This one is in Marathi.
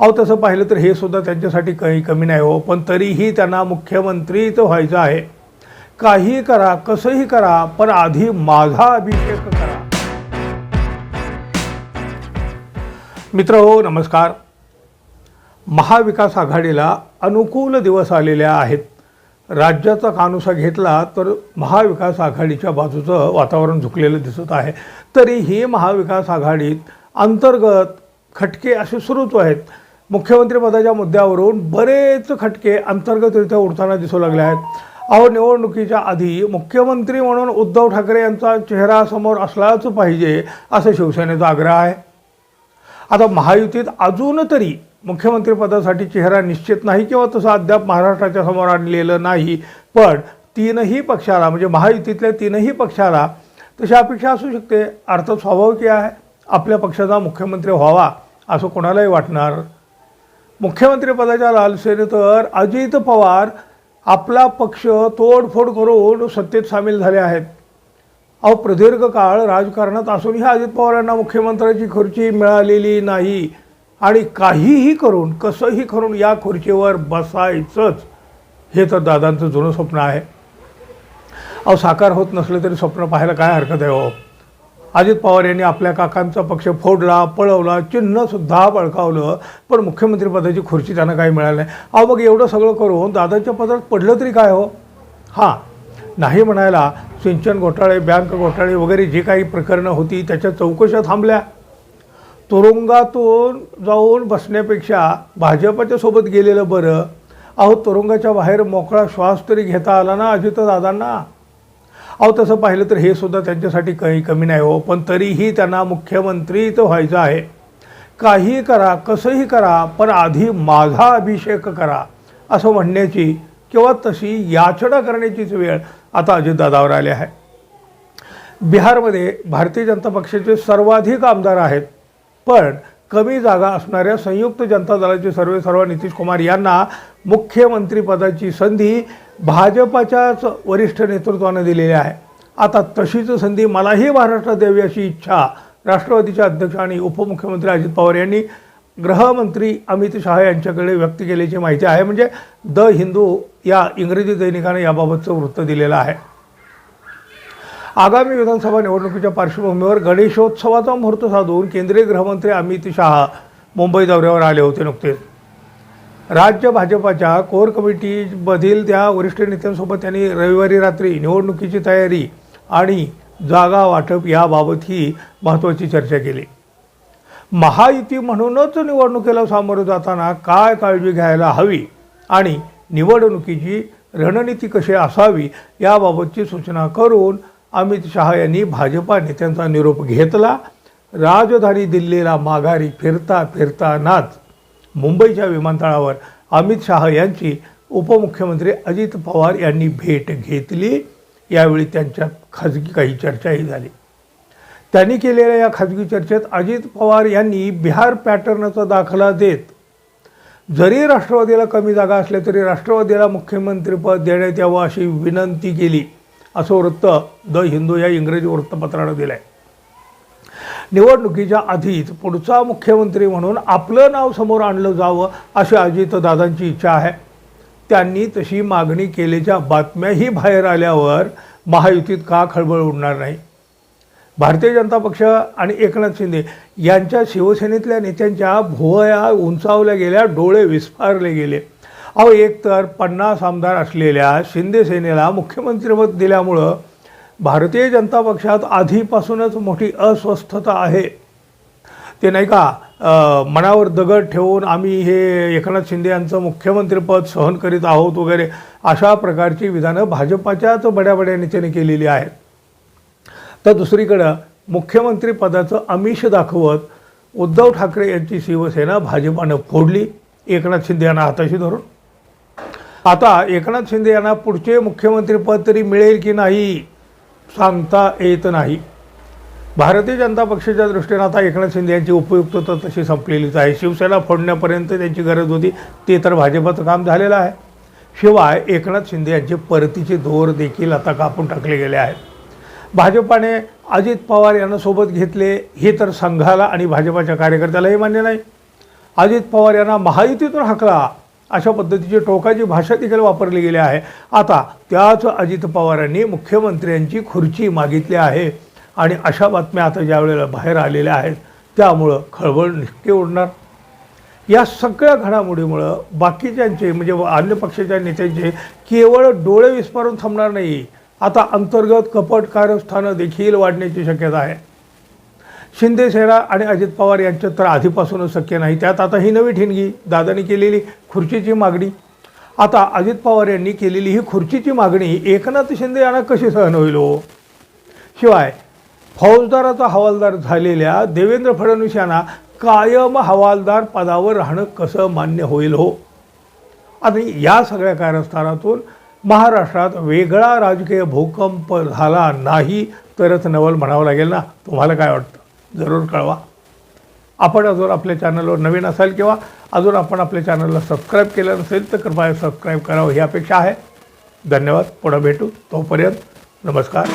अहो तसं पाहिलं तर हे सुद्धा त्यांच्यासाठी काही कमी नाही हो पण तरीही त्यांना मुख्यमंत्री तर व्हायचं आहे. काही करा कसंही करा पण आधी माझा अभिषेक करा. मित्र हो नमस्कार. महाविकास आघाडीला अनुकूल दिवस आलेले आहेत. राज्याचा कानुसा घेतला तर महाविकास आघाडीच्या बाजूचं वातावरण झुकलेलं दिसत आहे. तरीही महाविकास आघाडीत अंतर्गत खटके असे सुरूच आहेत. मुख्यमंत्रीपदाच्या मुद्द्यावरून बरेच खटके अंतर्गतरित्या उडताना दिसू लागले आहेत. अहो निवडणुकीच्या आधी मुख्यमंत्री म्हणून उद्धव ठाकरे यांचा चेहरा समोर असलाच पाहिजे असं शिवसेनेचा आग्रह आहे. आता महायुतीत अजून तरी मुख्यमंत्रीपदासाठी चेहरा निश्चित नाही किंवा तसं अद्याप महाराष्ट्राच्या समोर आणलेलं नाही पण तीनही पक्षाला म्हणजे महायुतीतल्या तीनही पक्षाला तशी अपेक्षा असू शकते. अर्थात स्वाभाविक आहे. आपल्या पक्षाचा मुख्यमंत्री व्हावा असं कोणालाही वाटणार मुख्यमंत्रीपदाच्या लालसेने तर अजित पवार आपला पक्ष तोडफोड करून सत्तेत सामील झाले आहेत. अहो प्रदीर्घ काळ राजकारणात असूनही अजित पवार यांना मुख्यमंत्र्याची खुर्ची मिळालेली नाही. आणि काहीही करून कसंही करून या खुर्चीवर बसायचंच. हे तर दादांचं जुनं स्वप्न आहे. अहो साकार होत नसलं तरी स्वप्न पाहायला काय हरकत आहे हो? अजित पवार यांनी आपल्या काकांचा पक्ष फोडला पळवला चिन्हसुद्धा बळकावलं पण मुख्यमंत्रीपदाची खुर्ची त्यांना काही मिळाली नाही. अहो मग एवढं सगळं करून दादांच्या पदात पडलं तरी काय हो? हां नाही म्हणायला सिंचन घोटाळे बँक घोटाळे वगैरे जे काही प्रकरणं होती त्याच्या चौकशा थांबल्या. तुरुंगातून जाऊन बसण्यापेक्षा भाजपच्या सोबत गेलेलं बरं. अहो तुरुंगाच्या बाहेर मोकळा श्वास तरी घेता आला ना अजितदादांना? अहो तसं पाहिलं तर हे सुद्धा त्यांच्यासाठी काही कमी नाही हो पण तरीही त्यांना मुख्यमंत्री तर व्हायचं आहे. काही करा कसंही करा पण आधी माझा अभिषेक करा असं म्हणण्याची किंवा तशी याचना करण्याचीच वेळ आता अजितदादावर आली आहे. बिहारमध्ये भारतीय जनता पक्षाचे सर्वाधिक आमदार आहेत पण कमी जागा असणाऱ्या संयुक्त जनता दलाचे सर्वे सर्व नितीश कुमार यांना मुख्यमंत्रीपदाची संधी भाजपाच्याच वरिष्ठ नेतृत्वानं दिलेली आहे. आता तशीच संधी मलाही महाराष्ट्रात द्यावी अशी इच्छा राष्ट्रवादीचे अध्यक्ष आणि उपमुख्यमंत्री अजित पवार यांनी गृहमंत्री अमित शहा यांच्याकडे व्यक्त केल्याची माहिती आहे. म्हणजे द हिंदू या इंग्रजी दैनिकाने याबाबतचं वृत्त दिलेलं आहे. आगामी विधानसभा निवडणुकीच्या पार्श्वभूमीवर गणेशोत्सवाचा मुहूर्त साधून केंद्रीय गृहमंत्री अमित शहा मुंबई दौऱ्यावर आले होते नुकतेच. राज्य भाजपाच्या कोर कमिटीमधील त्या वरिष्ठ नेत्यांसोबत त्यांनी रविवारी रात्री निवडणुकीची तयारी आणि जागा वाटप याबाबतही महत्त्वाची चर्चा केली. महायुती म्हणूनच निवडणुकीला सामोरं जाताना काय काळजी घ्यायला हवी आणि निवडणुकीची रणनीती कशी असावी याबाबतची सूचना करून अमित शहा यांनी भाजपा नेत्यांचा निरोप घेतला. राजधानी दिल्लीला माघारी फिरता फिरतानाच मुंबईच्या विमानतळावर अमित शहा यांची उपमुख्यमंत्री अजित पवार यांनी भेट घेतली. यावेळी त्यांच्या खाजगी काही चर्चाही झाली. त्यांनी केलेल्या या खाजगी चर्चेत अजित पवार यांनी बिहार पॅटर्नचा दाखला देत जरी राष्ट्रवादीला कमी जागा असल्या तरी राष्ट्रवादीला मुख्यमंत्रीपद देण्यात यावं अशी विनंती केली असं वृत्त द हिंदू या इंग्रजी वृत्तपत्रानं दिलं आहे निवडणुकीच्या आधीच पुढचा मुख्यमंत्री म्हणून आपलं नाव समोर आणलं जावं अशी अजितदादांची इच्छा आहे. त्यांनी तशी मागणी केल्याच्या बातम्याही बाहेर आल्यावर महायुतीत का खळबळ उडणार नाही? भारतीय जनता पक्ष आणि एकनाथ शिंदे यांच्या शिवसेनेतल्या नेत्यांच्या भुवया उंचावल्या गेल्या डोळे विस्फारले गेले. अहो एकतर पन्नास आमदार असलेल्या शिंदे सेनेला मुख्यमंत्रीपद दिल्यामुळं भारतीय जनता पक्षात आधीपासूनच मोठी अस्वस्थता आहे. ते नाही का मनावर दगड ठेवून आम्ही हे एकनाथ शिंदे यांचं मुख्यमंत्रीपद सहन करीत आहोत वगैरे अशा प्रकारची विधानं भाजपाच्याच बड्या बड्या नेत्याने केलेली आहेत. तर दुसरीकडं मुख्यमंत्रीपदाचं आमिष दाखवत उद्धव ठाकरे यांची शिवसेना भाजपानं फोडली एकनाथ शिंदे यांना हाताशी धरून. आता एकनाथ शिंदे यांना पुढचे मुख्यमंत्रीपद तरी मिळेल की नाही? सांगता येत नाही. भारतीय जनता पक्षाच्या दृष्टीनं आता एकनाथ शिंदे यांची उपयुक्तता तशी संपलेलीच आहे. शिवसेना फोडण्यापर्यंत त्यांची गरज होती ते तर भाजपाचं काम झालेलं आहे. शिवाय एकनाथ शिंदे यांचे परतीचे दोर देखील आता कापून टाकले गेले आहेत. भाजपाने अजित पवार यांना सोबत घेतले हे तर संघाला आणि भाजपाच्या कार्यकर्त्यालाही मान्य नाही. अजित पवार यांना महायुतीतून हकला. अशा पद्धतीची टोकाची भाषा देखील वापरली गेली आहे. आता त्याच अजित पवारांनी मुख्यमंत्र्यांची खुर्ची मागितली आहे. आणि अशा बातम्या आता ज्यावेळेला बाहेर आलेल्या आहेत त्यामुळं खळबळ निष्के उडणार. या सगळ्या घडामोडीमुळं बाकीच्यांचे म्हणजे अन्य पक्षाच्या नेत्यांचे केवळ डोळे विस्मारून थांबणार नाही. आता अंतर्गत कपट कारस्थानं देखील वाढण्याची शक्यता आहे. शिंदेसेना आणि अजित पवार यांच्यात तर आधीपासूनच शक्य नाही. त्यात आता ही नवी ठिणगी दादानी केलेली खुर्चीची मागणी. आता अजित पवार यांनी केलेली ही खुर्चीची मागणी एकनाथ शिंदे यांना कशी सहन होईल हो? शिवाय फौजदाराचा हवालदार झालेल्या देवेंद्र फडणवीस यांना कायम हवालदार पदावर राहणं कसं मान्य होईल हो? आणि या सगळ्या कारस्थानातून महाराष्ट्रात वेगळा राजकीय भूकंप झाला नाही तरच नवल म्हणावं लागेल ना? तुम्हाला काय वाटतं? जरूर कळवा. आपण अजून आपल्या चॅनलवर नवीन असाल किंवा अजून आपण आपल्या चॅनलला सबस्क्राईब केलं नसेल तर कृपया सबस्क्राईब करावं. ही अपेक्षा आहे. धन्यवाद. पुढं भेटू. तोपर्यंत नमस्कार.